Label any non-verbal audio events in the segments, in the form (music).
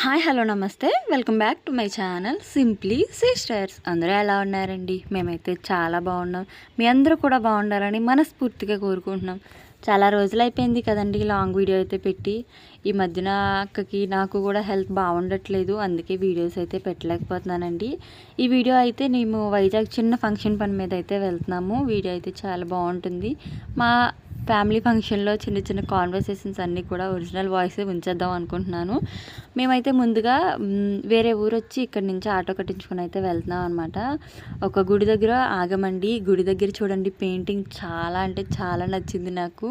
Hi hello నమస్తే. Welcome back to my channel simply sisters. అందరూ ఎలా ఉన్నారండి? మేమైతే చాలా బాగున్నాం. మీ అందరూ కూడా బాగుండాలని మనస్ఫూర్తిగా కోరుకుంటున్నాం. చాలా రోజులు అయిపోయింది కదండి లాంగ్ వీడియో అయితే పెట్టి. ఈ మధ్యన అక్కకి నాకు కూడా హెల్త్ బాగుండట్లేదు. అందుకే వీడియోస్ అయితే పెట్టలేకపోతున్నానండి. ఈ వీడియో అయితే మేము వైజాగ్ చిన్న ఫంక్షన్ పని మీద అయితే వెళ్తున్నాము. వీడియో అయితే చాలా బాగుంటుంది. మా ఫ్యామిలీ ఫంక్షన్లో చిన్న చిన్న కాన్వర్సేషన్స్ అన్నీ కూడా ఒరిజినల్ వాయిస్ ఉంచేద్దాం అనుకుంటున్నాను. మేమైతే ముందుగా వేరే ఊరు వచ్చి ఇక్కడి నుంచి ఆటో కట్టించుకొని అయితే వెళ్తున్నాం అనమాట ఒక గుడి దగ్గర ఆగమండి. గుడి దగ్గర చూడండి పెయింటింగ్ చాలా అంటే చాలా నచ్చింది నాకు.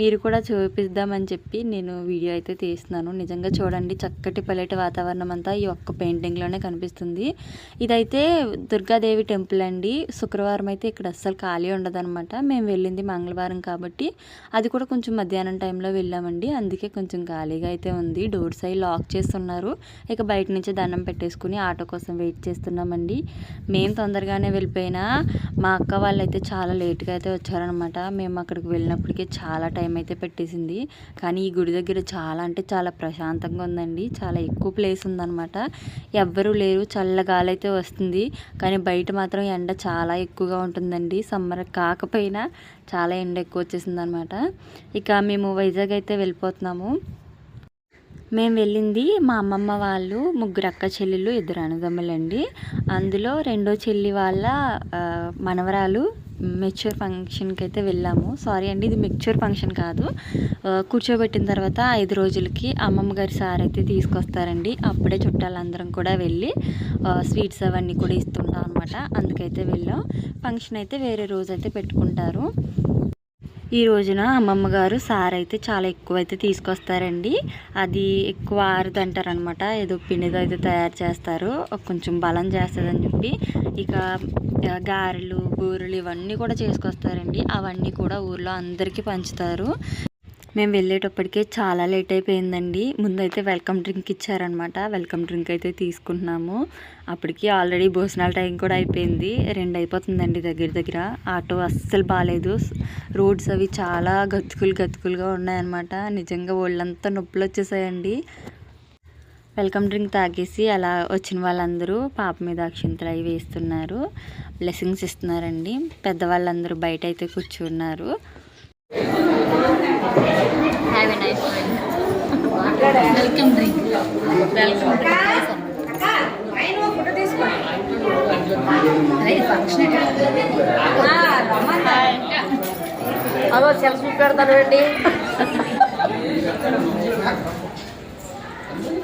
మీరు కూడా చూపిద్దామని చెప్పి నేను వీడియో అయితే తీస్తున్నాను. నిజంగా చూడండి చక్కటి పల్లెటి వాతావరణం అంతా ఈ ఒక్క పెయింటింగ్లోనే కనిపిస్తుంది. ఇదైతే దుర్గాదేవి టెంపుల్ అండి. శుక్రవారం అయితే ఇక్కడ అస్సలు ఖాళీ ఉండదన్నమాట. మేము వెళ్ళింది మంగళవారం కాబట్టి అది కూడా కొంచెం మధ్యాహ్నం టైంలో వెళ్ళామండి. అందుకే కొంచెం ఖాళీగా అయితే ఉంది. డోర్స్ అవి లాక్ చేస్తున్నారు. ఇక బయట నుంచి దండం పెట్టేసుకుని ఆటో కోసం వెయిట్ చేస్తున్నామండి. మేము తొందరగానే వెళ్ళిపోయినా మా అక్క వాళ్ళు అయితే చాలా లేట్గా అయితే వచ్చారనమాట మేము అక్కడికి వెళ్ళినప్పటికీ చాలా టైం అయితే పెట్టేసింది. కానీ ఈ గుడి దగ్గర చాలా అంటే చాలా ప్రశాంతంగా ఉందండి. చాలా ఎక్కువ ప్లేస్ ఉందన్నమాట. ఎవ్వరూ లేరు. చల్లగాలి అయితే వస్తుంది. కానీ బయట మాత్రం ఎండ చాలా ఎక్కువగా ఉంటుందండి. సమ్మర్ కాకపోయినా చాలా ఎండ ఎక్కువ వచ్చేసింది అనమాట ఇక మేము వైజాగ్ అయితే వెళ్ళిపోతున్నాము. మేము వెళ్ళింది మా అమ్మమ్మ వాళ్ళు ముగ్గురు అక్క చెల్లెళ్ళు ఇద్దరు అన్నదమ్ములండి. అందులో రెండో చెల్లి వాళ్ళ మనవరాలు మెచ్యూర్ ఫంక్షన్కి అయితే వెళ్ళాము. సారీ అండి ఇది మెచ్యూర్ ఫంక్షన్ కాదు. కూర్చోబెట్టిన తర్వాత ఐదు రోజులకి అమ్మమ్మ గారి సార్ అయితే తీసుకొస్తారండి. అప్పుడే చుట్టాలందరం కూడా వెళ్ళి స్వీట్స్ అవన్నీ కూడా ఇస్తుంటాం అనమాట అందుకైతే వెళ్ళాం. ఫంక్షన్ అయితే వేరే రోజు అయితే పెట్టుకుంటారు. ఈ రోజున అమ్మమ్మ గారు సార్ అయితే చాలా ఎక్కువ అయితే తీసుకొస్తారండి. అది ఎక్కువ ఆరదు అంటారనమాట ఏదో పిండితో అయితే తయారు చేస్తారు. కొంచెం బలం చేస్తుందని చెప్పి. ఇక గారెలు బూరెలు ఇవన్నీ కూడా చేసుకొస్తారండి. అవన్నీ కూడా ఊర్లో అందరికీ పంచుతారు. మేము వెళ్ళేటప్పటికే చాలా లేట్ అయిపోయిందండి. ముందైతే వెల్కమ్ డ్రింక్ ఇచ్చారనమాట వెల్కమ్ డ్రింక్ అయితే తీసుకుంటున్నాము. అప్పటికి ఆల్రెడీ భోజనాల టైం కూడా అయిపోయింది. రెండు అయిపోతుందండి దగ్గర దగ్గర. ఆటో అస్సలు బాగాలేదు రోడ్స్ అవి చాలా గతుకులు గతుకులుగా ఉన్నాయన్నమాట. నిజంగా ఒళ్ళంతా నొప్పులు వచ్చేసాయండి. వెల్కమ్ డ్రింక్ తాగేసి అలా వచ్చిన వాళ్ళందరూ పాప మీద అక్షంతలు అవి వేస్తున్నారు. బ్లెస్సింగ్స్ ఇస్తున్నారండి. పెద్దవాళ్ళందరూ బయట అయితే కూర్చున్నారు. వెల్కమ్ డ్రింక్ అదో సెల్ఫీ పెడతాను (laughs)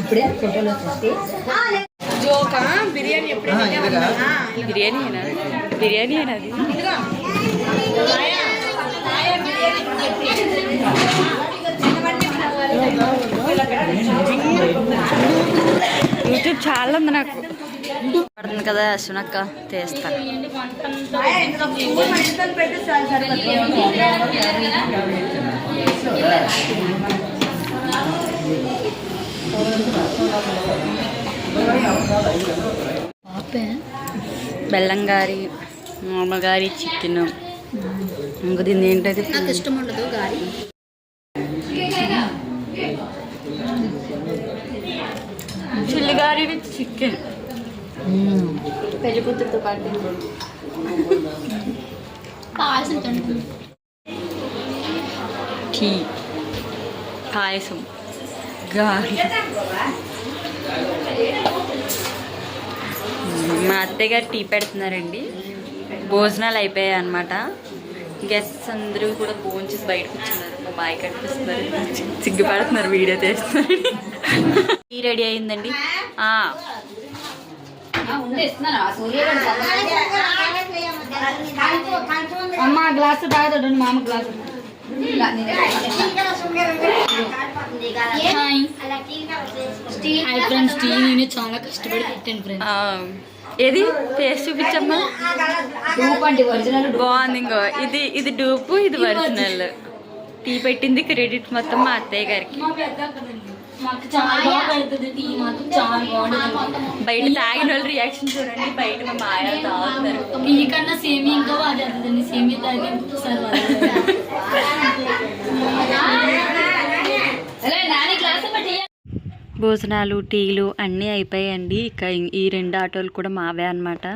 ఇప్పుడే ఫోటోలో చూస్తే. జోకా? బిర్యానీ బిర్యానీ బిర్యానీ యూట్యూబ్ చాలా ఉంది నాకు. పడుతుంది కదా సునక్క తీస్తాను బెల్లం గారి మామూలు గారి చికెన్. ఇంకా దీన్ని ఏంటది? నాకు ఇష్టం ఉండదు గారి. చిల్లి గారి చికెన్. పెళ్ళి కూతురుతో పాటు. పాయసం టీ. పాయసం. గారి. అత్తయ్య గారు టీ పెడుతున్నారండి. భోజనాలు అయిపోయాయి అనమాట గెస్ట్స్ అందరూ కూడా భోంచేసి బయటకు వచ్చినారు మా బాయ్ కనిపిస్తున్నారు. సిగ్గుపడుతున్నారు వీడియో తీస్తున్నారు. టీ రెడీ అయిందండి. అమ్మ glass glass. Hi friends tea నేను చాలా కష్టపడి పెట్టాను ఫ్రెండ్స్ ఏది? ఫేస్ చూపించమ్మా. బాగుంది ఇంకో. ఇది ఇది డూపు ఇది ఒరిజినల్ టీ పెట్టింది క్రెడిట్ మొత్తం మా అత్తయ్య గారికి. బయట తాగిన వాళ్ళు రియాక్షన్ చూడండి బయట మా మాయ తాగుతారు. ఇంకా తాగి (laughs) సార్ నాని క్లాస్ బట్టి భోజనాలు టీలు అన్నీ అయిపోయాయండి. ఇక ఈ- ఈ రెండు ఆటోలు కూడా మావే అనమాట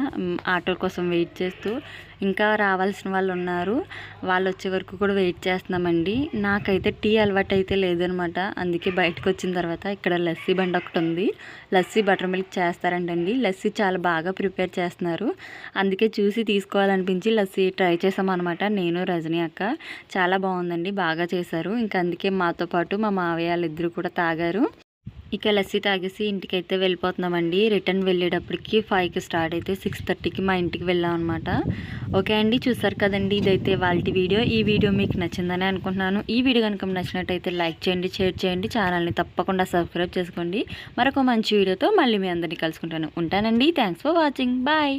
ఆటోల కోసం వెయిట్ చేస్తూ ఇంకా రావాల్సిన వాళ్ళు ఉన్నారు. వాళ్ళు వచ్చే వరకు కూడా వెయిట్ చేస్తున్నామండి. నాకైతే టీ అలవాటు అయితే లేదనమాట అందుకే బయటకు వచ్చిన తర్వాత ఇక్కడ లస్సీ బండి ఒకటి ఉంది. లస్సీ బటర్ మిల్క్ చేస్తారంటండి. లస్సీ చాలా బాగా ప్రిపేర్ చేస్తున్నారు. అందుకే చూసి తీసుకోవాలనిపించి లస్సీ ట్రై చేసామన్నమాట. నేను రజనీ అక్క. చాలా బాగుందండి. బాగా చేశారు. ఇంకా అందుకే మాతో పాటు మా మావయ్య వాళ్ళిద్దరూ కూడా తాగారు. ఇక లస్సీ తాగేసి ఇంటికైతే వెళ్ళిపోతున్నామండి. రిటర్న్ వెళ్ళేటప్పటికి ఫైవ్కి స్టార్ట్ అయితే సిక్స్ థర్టీకి మా ఇంటికి వెళ్ళాం అనమాట ఓకే అండి చూసారు కదండి ఇదైతే వాళ్ళ వీడియో. ఈ వీడియో మీకు నచ్చిందని అనుకుంటున్నాను. ఈ వీడియో కనుక నచ్చినట్టయితే లైక్ చేయండి షేర్ చేయండి ఛానల్ని తప్పకుండా సబ్స్క్రైబ్ చేసుకోండి. మరొక మంచి వీడియోతో మళ్ళీ మీ అందరినీ కలుసుకుంటాను. ఉంటానండి. Thanks for watching. బాయ్.